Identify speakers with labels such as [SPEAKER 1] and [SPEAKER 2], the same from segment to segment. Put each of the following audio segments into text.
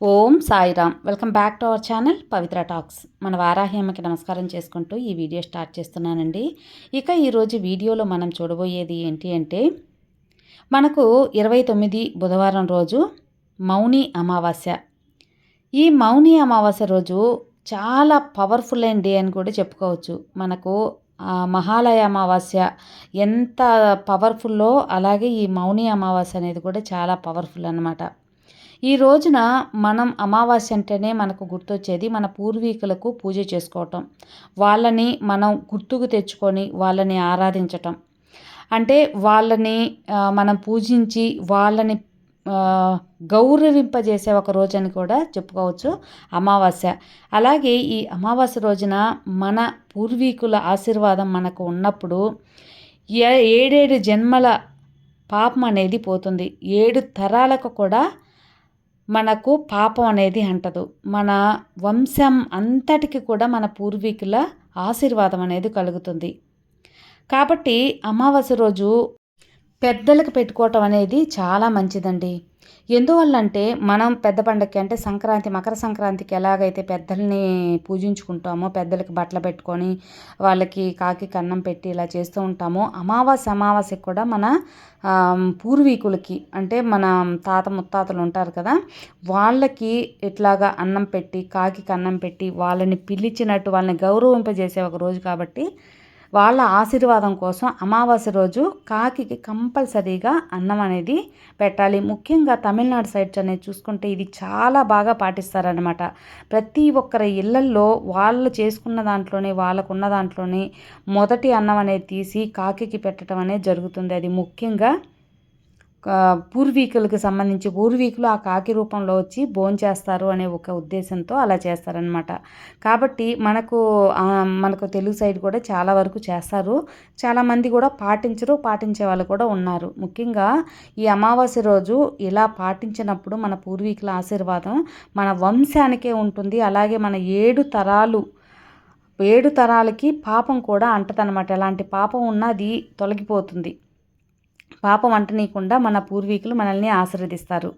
[SPEAKER 1] Om Sairam. Welcome back to our channel Pavitra talks. మన వారాహ్యమ్మకి నమస్కారం చేసుకుంటూ ఈ వీడియో స్టార్ట్ చేస్తున్నానండి. ఇక ఈరోజు వీడియోలో మనం చూడబోయేది ఏంటి అంటే మనకు ఇరవై తొమ్మిది బుధవారం రోజు మౌని అమావాస్య. ఈ మౌని అమావాస్య రోజు చాలా పవర్ఫుల్ అయిన డే అని కూడా చెప్పుకోవచ్చు. మనకు మహాలయ అమావాస్య ఎంత పవర్ఫుల్లో అలాగే ఈ మౌని అమావాస్య అనేది కూడా చాలా పవర్ఫుల్ అనమాట ఈ రోజున మనం అమావాస్య అంటేనే మనకు గుర్తొచ్చేది మన పూర్వీకులకు పూజ చేసుకోవటం వాళ్ళని మనం గుర్తుకు తెచ్చుకొని వాళ్ళని ఆరాధించటం. అంటే వాళ్ళని మనం పూజించి వాళ్ళని గౌరవింపజేసే ఒక రోజు అని కూడా చెప్పుకోవచ్చు అమావాస్య. అలాగే ఈ అమావాస్య రోజున మన పూర్వీకుల ఆశీర్వాదం మనకు ఉన్నప్పుడు ఏడేడు జన్మల పాపం అనేది పోతుంది. ఏడు తరాలకు కూడా మనకు పాపం అనేది అంటదు. మన వంశం అంతటికి కూడా మన పూర్వీకుల ఆశీర్వాదం అనేది కలుగుతుంది. కాబట్టి అమావాస్య రోజు పెద్దలకు పెట్టుకోవటం అనేది చాలా మంచిదండి. ఎందువల్లంటే మనం పెద్ద పండగకి అంటే సంక్రాంతి మకర సంక్రాంతికి ఎలాగైతే పెద్దల్ని పూజించుకుంటామో పెద్దలకి బట్టలు పెట్టుకొని వాళ్ళకి కాకి కన్నం పెట్టి ఇలా చేస్తూ ఉంటామో అమావాస్య అమావాస్యకి కూడా మన పూర్వీకులకి అంటే మన తాత ముత్తాతలు ఉంటారు కదా వాళ్ళకి ఇట్లాగా అన్నం పెట్టి కాకి కన్నం పెట్టి వాళ్ళని పిలిచినట్టు వాళ్ళని గౌరవింపజేసే ఒక రోజు కాబట్టి వాళ్ళ ఆశీర్వాదం కోసం అమావాస్య రోజు కాకికి కంపల్సరీగా అన్నం అనేది పెట్టాలి. ముఖ్యంగా తమిళనాడు సైడ్స్ అనేది చూసుకుంటే ఇది చాలా బాగా పాటిస్తారనమాట ప్రతి ఒక్కరి ఇళ్ళల్లో వాళ్ళు చేసుకున్న దాంట్లోనే వాళ్ళకున్న దాంట్లోనే మొదటి అన్నం అనేది తీసి కాకికి పెట్టడం అనేది జరుగుతుంది. అది ముఖ్యంగా పూర్వీకులకు సంబంధించి పూర్వీకులు ఆ కాకి రూపంలో వచ్చి భోంచేస్తారు అనే ఒక ఉద్దేశంతో అలా చేస్తారనమాట కాబట్టి మనకు మనకు తెలుగు సైడ్ కూడా చాలా వరకు చేస్తారు. చాలామంది కూడా పాటించరు పాటించే వాళ్ళు కూడా ఉన్నారు. ముఖ్యంగా ఈ అమావాస్య రోజు ఇలా పాటించినప్పుడు మన పూర్వీకుల ఆశీర్వాదం మన వంశానికే ఉంటుంది. అలాగే మన ఏడు తరాలు ఏడు తరాలకి పాపం కూడా అంటదనమాట ఎలాంటి పాపం ఉన్నది తొలగిపోతుంది. పాపం అంటనీయకుండా మన పూర్వీకులు మనల్ని ఆశీర్వదిస్తారు.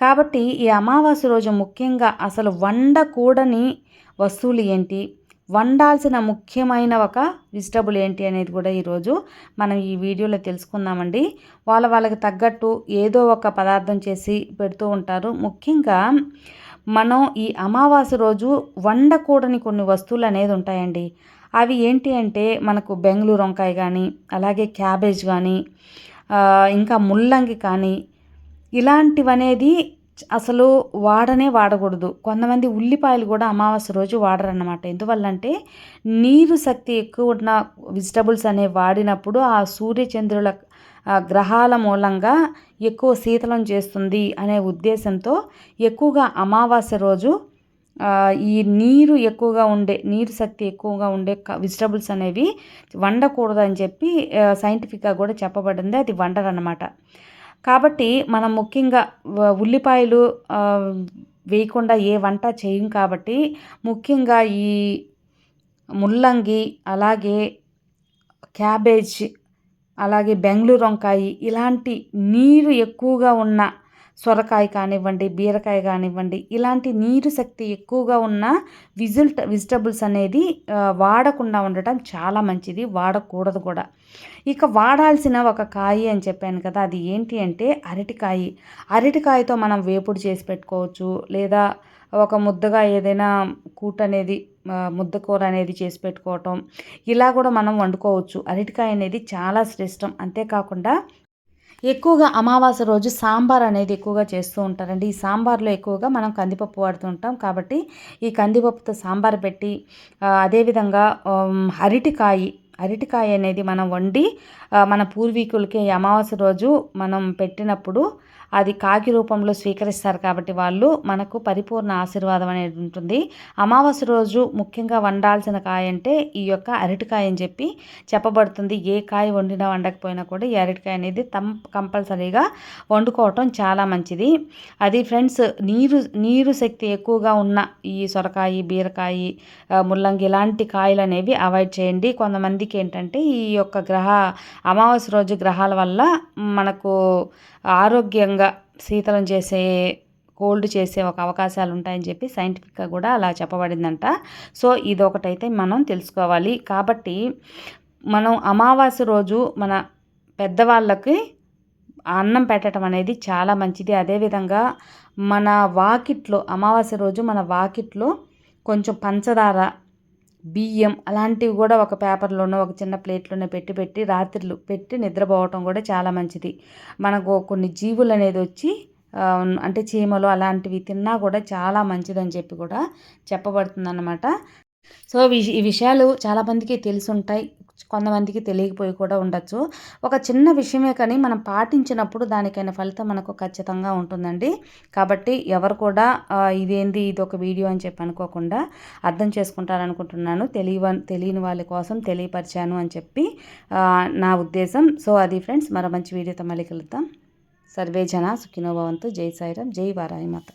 [SPEAKER 1] కాబట్టి ఈ అమావాస్య రోజు ముఖ్యంగా అసలు వండకూడని వస్తువులు ఏంటి? వండాల్సిన ముఖ్యమైన ఒక వెజిటబుల్ ఏంటి అనేది కూడా ఈరోజు మనం ఈ వీడియోలో తెలుసుకుందామండి. వాళ్ళ వాళ్ళకి తగ్గట్టు ఏదో ఒక పదార్థం చేసి పెడుతూ ఉంటారు. ముఖ్యంగా మనం ఈ అమావాస్య రోజు వండకూడని కొన్ని వస్తువులు అనేది ఉంటాయండి. అవి ఏంటి అంటే మనకు బెంగళూరు వంకాయ కానీ అలాగే క్యాబేజ్ కానీ ఇంకా ముల్లంగి కానీ ఇలాంటివనేది అసలు వాడనే వాడకూడదు. కొంతమంది ఉల్లిపాయలు కూడా అమావాస్య రోజు వాడరన్నమాట. ఎందువల్లంటే నీరు శక్తి ఎక్కువ ఉన్న వెజిటబుల్స్ అనేవి వాడినప్పుడు ఆ సూర్యచంద్రుల గ్రహాల మూలంగా ఎక్కువ శీతలం చేస్తుంది అనే ఉద్దేశంతో ఎక్కువగా అమావాస్య రోజు ఈ నీరు ఎక్కువగా ఉండే నీరు శక్తి ఎక్కువగా ఉండే వెజిటబుల్స్ అనేవి వండకూడదని చెప్పి సైంటిఫిక్గా కూడా చెప్పబడింది. అది వండరు అనమాట కాబట్టి మనం ముఖ్యంగా ఉల్లిపాయలు వేయకుండా ఏ వంట చేయం కాబట్టి ముఖ్యంగా ఈ ముల్లంగి అలాగే క్యాబేజ్ అలాగే బెంగళూరు వంకాయ ఇలాంటి నీరు ఎక్కువగా ఉన్న సొరకాయ కానివ్వండి బీరకాయ కానివ్వండి ఇలాంటి నీరు శక్తి ఎక్కువగా ఉన్న విజిల్ వెజిటబుల్స్ అనేది వాడకుండా ఉండటం చాలా మంచిది వాడకూడదు కూడా. ఇక వాడాల్సిన ఒక కాయ అని చెప్పాను కదా అది ఏంటి అంటే అరటికాయ. అరటికాయతో మనం వేపుడు చేసి పెట్టుకోవచ్చు లేదా ఒక ముద్దగా ఏదైనా కూట అనేది ముద్దకూర అనేది చేసి పెట్టుకోవటం. ఇలా కూడా మనం వండుకోవచ్చు. అరటికాయ అనేది చాలా శ్రేష్టం. అంతేకాకుండా ఎక్కువగా అమావాస్య రోజు సాంబార్ అనేది ఎక్కువగా చేస్తూ ఉంటారండి. ఈ సాంబార్లో ఎక్కువగా మనం కందిపప్పు వాడుతూ ఉంటాం. కాబట్టి ఈ కందిపప్పుతో సాంబార్ పెట్టి అదేవిధంగా అరటికాయ అరటికాయ అనేది మనం వండి మన పూర్వీకులకి అమావాస్య రోజు మనం పెట్టినప్పుడు అది కాకి రూపంలో స్వీకరిస్తారు కాబట్టి వాళ్ళు మనకు పరిపూర్ణ ఆశీర్వాదం అనేది ఉంటుంది. అమావాస్య రోజు ముఖ్యంగా వండాల్సిన కాయ అంటే ఈ యొక్క అరటికాయ అని చెప్పి చెప్పబడుతుంది. ఏ కాయ వండినా వండకపోయినా కూడా ఈ అరటికాయ అనేది తమ్ కంపల్సరీగా వండుకోవటం చాలా మంచిది. అది ఫ్రెండ్స్ నీరు నీరు శక్తి ఎక్కువగా ఉన్న ఈ సొరకాయ బీరకాయ ముల్లంగి ఇలాంటి కాయలు అనేవి అవాయిడ్ చేయండి. కొంతమందికి ఏంటంటే ఈ యొక్క గ్రహ అమావాస్య రోజు గ్రహాల వల్ల మనకు ఆరోగ్యంగా శీతలం చేసే కోల్డ్ చేసే ఒక అవకాశాలు ఉంటాయని చెప్పి సైంటిఫిక్గా కూడా అలా చెప్పబడిందంట. సో ఇదొకటైతే మనం తెలుసుకోవాలి. కాబట్టి మనం అమావాస్య రోజు మన పెద్దవాళ్ళకి అన్నం పెట్టడం అనేది చాలా మంచిది. అదేవిధంగా మన వాకిట్లో అమావాస్య రోజు మన వాకిట్లో కొంచెం పంచదార బియ్యం అలాంటివి కూడా ఒక పేపర్లోనో ఒక చిన్న ప్లేట్లోనే పెట్టి పెట్టి రాత్రులు పెట్టి నిద్రపోవటం కూడా చాలా మంచిది. మనకు కొన్ని జీవులు అనేది వచ్చి అంటే చీమలు అలాంటివి తిన్నా కూడా చాలా మంచిదని చెప్పి కూడా చెప్పబడుతుంది అన్నమాట సో ఈ విషయాలు చాలామందికి తెలుసుంటాయి. కొంతమందికి తెలియకపోయి కూడా ఉండొచ్చు. ఒక చిన్న విషయమే కానీ మనం పాటించినప్పుడు దానికైన ఫలితం మనకు ఖచ్చితంగా ఉంటుందండి. కాబట్టి ఎవరు కూడా ఇదేంది ఇది ఒక వీడియో అని చెప్పి అనుకోకుండా అర్థం చేసుకుంటారనుకుంటున్నాను. తెలియ తెలియని వాళ్ళ కోసం తెలియపరిచాను అని చెప్పి నా ఉద్దేశం. సో అది ఫ్రెండ్స్ మరో మంచి వీడియోతో మళ్ళీ కలుద్దాం. సర్వే జన సుఖినోభవంతు జై సాయిరామ్. జై వారాయి మాత.